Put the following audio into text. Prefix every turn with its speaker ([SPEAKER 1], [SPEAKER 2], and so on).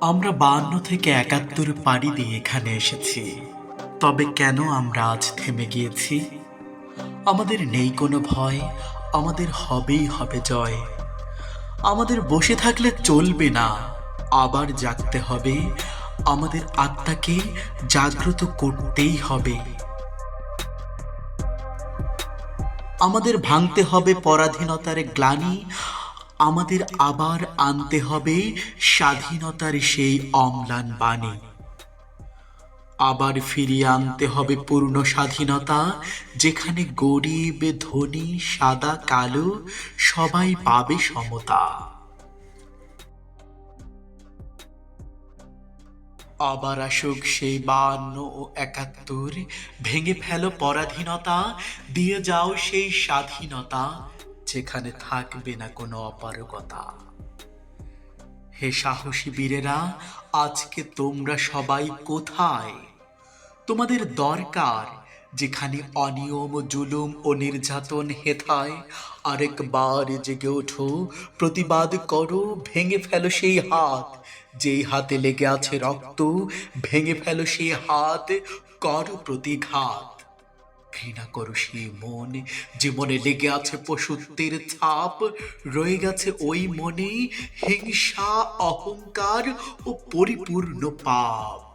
[SPEAKER 1] আমরা বান্ন থেকে একাত্তর পাড়ি দিয়ে এখানে এসেছি। তবে কেন আমরা আজ থেমে গিয়েছি? আমাদের নেই কোনো ভয়, আমাদের হবেই হবে জয়। আমাদের বসে থাকলে চলবে না, আবার জাগতে হবে। আমাদের আত্মাকে জাগ্রত করতেই হবে। আমাদের ভাঙতে হবে পরাধীনতার গ্লানি আমাদের আবার আনতে হবে স্বাধীনতার সেই অম্লান বাণী। আবার ফিরিয়ে আনতে হবে পূর্ণ স্বাধীনতা, যেখানে গরিব, ধনী, সাদা, কালো সবাই পাবে সমতা। আবার আসুক সেই বান্ন ও একাত্তর, ভেঙে ফেলো পরাধীনতা, দিয়ে যাও সেই স্বাধীনতা যেখানে থাকবে না কোনো অপারগতা। হে সাহসী বীরেরা, আজকে তোমরা সবাই কোথায়? তোমাদের দরকার যেখানে অনিয়ম, জুলুম ও নির্যাতন হেথায়। আরেকবার জেগে ওঠো, প্রতিবাদ করো, ভেঙে ফেলো সেই হাত। যেই হাতে লেগে আছে রক্ত, ভেঙে ফেলো সেই হাত, কর প্রতিঘাত। ঘৃণা করো সেই মন। যে মনে লেগে আছে পশুত্বের ছাপ, রয়ে গেছে ওই মনে হিংসা, অহংকার ও পরিপূর্ণ পাপ।